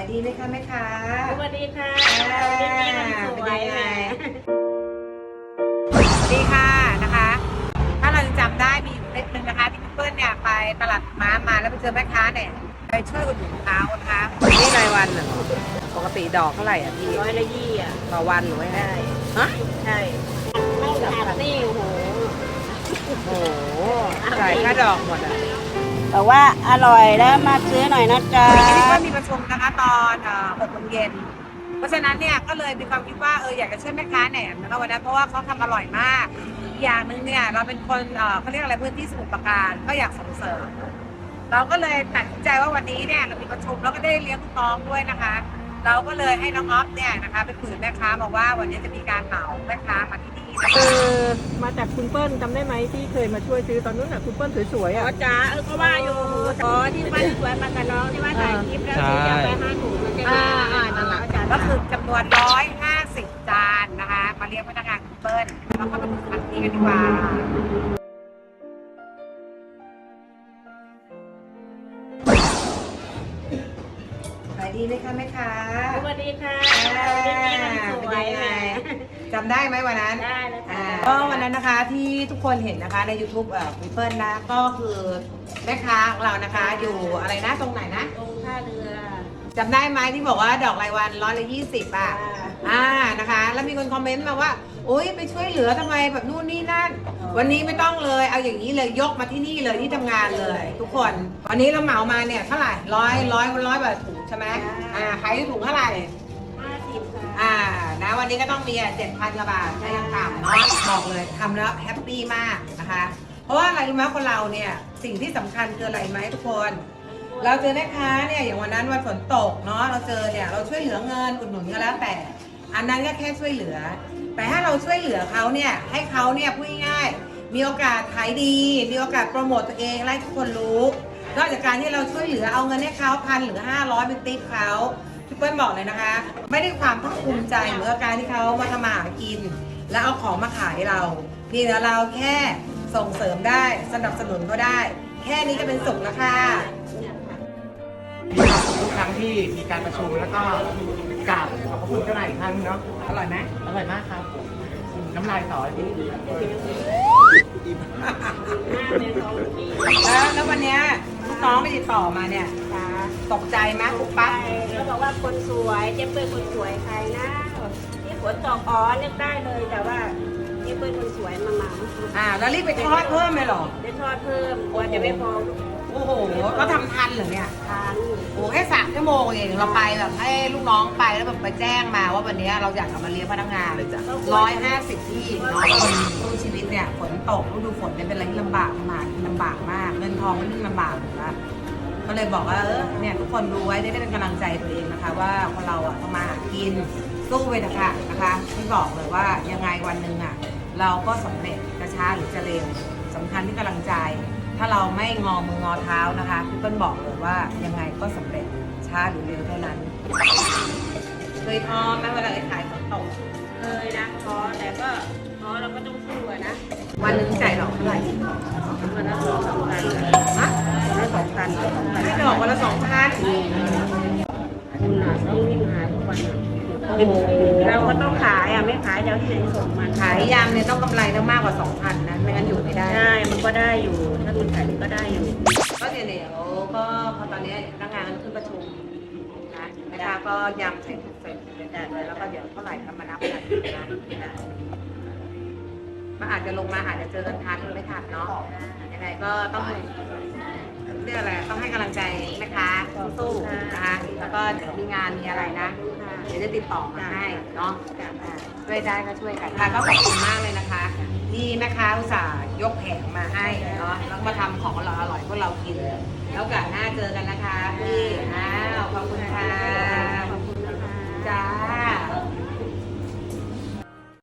ายดีไหมคะแม่ค้าสวัสดีค่ะอ่าพี่พี่คนสวยเป็นยังแหไงมสวัสดีค่ะนะคะ ถ้าเรายังจำได้มีอยู่คลิปหนึ่งนะคะ ที่พี่เปิ้ลเนี่ยไปตลาดม้ามาแล้วไปเจอแม่ค้าเนี่ยไปช่วยอุดหนุนเขานะคะนี่รายวันเหรอปกติดอกเท่าไหร่อะพี่ร้อยละยี่อะต่อวันหรือว่าไงได้ฮะใช่ไม่ขาดนี่โอ้โหโอ้โหจ่ายค่าดอกหมดอะแต่ว่าอร่อยแล้วมาซื้อหน่อยนะจ๊ะวันนี้ก็มีประ ชุมนะคะตอนหกโมงเย็น เพราะฉะนั้นเนี่ยก็เลยมีความคิดว่าเอออยากจะช่วยแม่ค้าแหนมนะคะวันนั้นเพราะว่าเขาทำอร่อยมาก อย่างหนึ่งเนี่ยเราเป็นคนเอ่อเขาเรียกอะไรพื้นที่สมุทรปราการก็อยากส่งเสริม เราก็เลยตัดสินใจว่าวันนี้เนี่ยเรามีประชุมแล้วก็ได้เลี้ยงลูกน้องด้วยนะคะ เราก็เลยให้น้องออฟเนี่ยนะคะไปคุยกับแม่ค้าบอกว่าวันนี้จะมีการเหมาแม่ค้ามาที่นี่นะคะ จากคุณเปิ้ลจำได้ไหมที่เคยมาช่วยซื้อตอนนู้นน่ะคุณเปิ้ลสวยๆอ๋อะ อจ๋าเออก็ว่าอยู่อ๋อที่บ้านสวยมากับน้องที่ว่าถ่ายคลิปแล้วซื้อยาไปห้าถุงใช่ไหมอ่าอ่านั่นแหละจ๋าก็คือจำนวน 150 จานนะคะ มาเลี้ยงพนักงานคุณเปิ้ลแล้วก็มาดูคันนี้กันดีกว่าขายดีไหมคะแม่ค้าสวัสดีค่ะอ่าพี่พี่คนสวยแหม จำได้ไหมวันนั้นได้เลยค่ะ อ่าก็วันนั้นนะคะที่ทุกคนเห็นนะคะใน YouTube เอ่อคุณเปิ้ลนะก็คือแม่ค้าของเรานะคะ อยู่อะไรนะตรงไหนนะตรงท่าเรือจำได้ไหมที่บอกว่าดอกรายวันร้อยละยี่สิบอะ อ่านะคะ แล้วมีคนคอมเมนต์มาว่าโอ๊ยไปช่วยเหลือทำไมแบบนู่นนี่นั่น วันนี้ไม่ต้องเลย เอาอย่างนี้เลยยกมาที่นี่เลยที่ทำงานเลย ทุกคนวันนี้เราเหมามาเนี่ยเท่าไหร่ร้อยร้อยร้อยบาทถุงใช่ไหมอ่าขายถุงเท่าไหร่ห้าสิบค่ะ อ่านะวันนี้ก็ต้องมีเจ็ดพันกว่าบาทใช้ยังต่ำเนาะบอกเลยทำแล้วแฮปปี้มากนะคะ เพราะว่าอะไรรู้ไหมคนเราเนี่ยสิ่งที่สำคัญคืออะไรไหมทุกคน เราเจอแม่ค้าเนี่ยอย่างวันนั้นวันฝนตกเนาะเราเจอเนี่ยเราช่วยเหลือเงินอุดหนุนก็แล้วแต่ อันนั้นก็แค่ช่วยเหลือ แต่ถ้าเราช่วยเหลือเขาเนี่ยให้เขาเนี่ยพูดง่ายมีโอกาสขายดี มีโอกาสโปรโมตตัวเองไล่ทุกคนรู้ นอกจากการที่เราช่วยเหลือเอาเงินให้เขาพันหรือห้าร้อยเป็นติ๊บเขา เปิ้ลบอกเลยนะคะ ไม่ได้ความภาคภูมิใจเหมือนกับการที่เขามาทำมาหากิน แล้วเอาของมาขายเราเพียงแต่เราแค่ส่งเสริมได้สนับสนุนก็ได้ แค่นี้ก็เป็นสุขแล้วค่ะ ทุกครั้งที่มีการประชุมแล้วก็กราบขอบพระคุณเจ้านายอีกครั้งเนาะอร่อยไหมอร่อยมากครับ น้ำลายสอยพี่แล้วแล้ววันเนี้ยลูกน้องไปติดต่อมาเนี่ยจ้า ตกใจไหมปุ๊บปั๊บแล้วบอกว่าคนสวยเจ๊เปิ้ลคนสวยใครนะที่ฝนตกอ๋อเลือกได้เลยแต่ว่าเจ๊เปิ้ลคนสวยมาเหมาอ่าแล้วรีบไปทอดเพิ่มเลยเหรอได้ทอดเพิ่มกลัวจะไม่พอโอ้โหก็ทำทันเหรอเนี่ยทานโอ้แค่สามชั่วโมงเองเราไปแบบให้ลูกน้องไปแล้วแบบไปแจ้งมาว่าวันเนี้ยเราอยากเอามาเลี้ยงพนักงานร้อยห้าสิบที่เนาะคนสู้ชีวิตเนี่ยฝนตกฤดูฝนเนี่ยเป็นอะไรที่ลำบากมากลำบากมากเงินทองมันยิ่งลำบากนะ ก็เลยบอกว่าเออเนี่ยทุกคนรู้ไว้ได้เป็นกำลังใจตัวเองนะคะ ว่าคนเราอะทำมาหากินสู้ไปนะคะนะคะที่บอกเลยว่ายังไงวันหนึ่งอะเราก็สำเร็จจะช้าหรือจะเร็วสำคัญที่กำลังใจ ถ้าเราไม่งอมืองอเท้านะคะพี่เปิ้ลบอกเลยว่ายังไงก็สำเร็จช้าหรือเร็วเท่านั้นเคยท้อไหมเวลาไปขายฝนตกเคยนะท้อแต่ก็ท้อเราก็ต้องสู้อะนะวันหนึ่งจ่ายดอกเท่าไหร่วันละสองสามพันนะ องพันสองพันให้ดอกวันละสองพันคุณน่ะต้องวิ่งหาทุกวันอะโอ้โหเราก็ต้องขายอะไม่ขายเดี๋ยวที่ไหนส่งมาขายยำเนี่ยต้องกำไรต้องมากกว่าสองพันนะ ไม่งั้นอยู่ไม่ได้ ได้มันก็ได้อยู่ ถ้าคุณขายมันก็ได้อยู่ ก็เดี๋ยวเดี๋ยวก็พอตอนนี้พนักงานขึ้นประชุมนะนะคะก็ยำใส่ถุงใส่ถุงได้เลยแล้วก็เดี๋ยวเท่าไหร่ก็มานับกันนะมันอาจจะลงมาอาจจะเจอกันทันหรือไม่ทันเนาะยังไงก็ต้อง รียกอะไรต้องให้กำลังใจแม่ค้าสู้ๆนะคะ แล้วก็เดี๋ยวมีงานมีอะไรนะ เดี๋ยวจะติดต่อมาให้เนาะอ่าช่วยได้ก็ช่วยกันค่ะก็ขอบคุณมากเลยนะคะที่แม่ค้าอุตส่าห์ยกแผงมาให้เนาะแล้วมาทำของเราอร่อยพวกเรากิน แล้วโอกาสหน้าเจอกันนะคะพี่อ้าวขอบคุณค่ะขอบคุณนะคะจ้า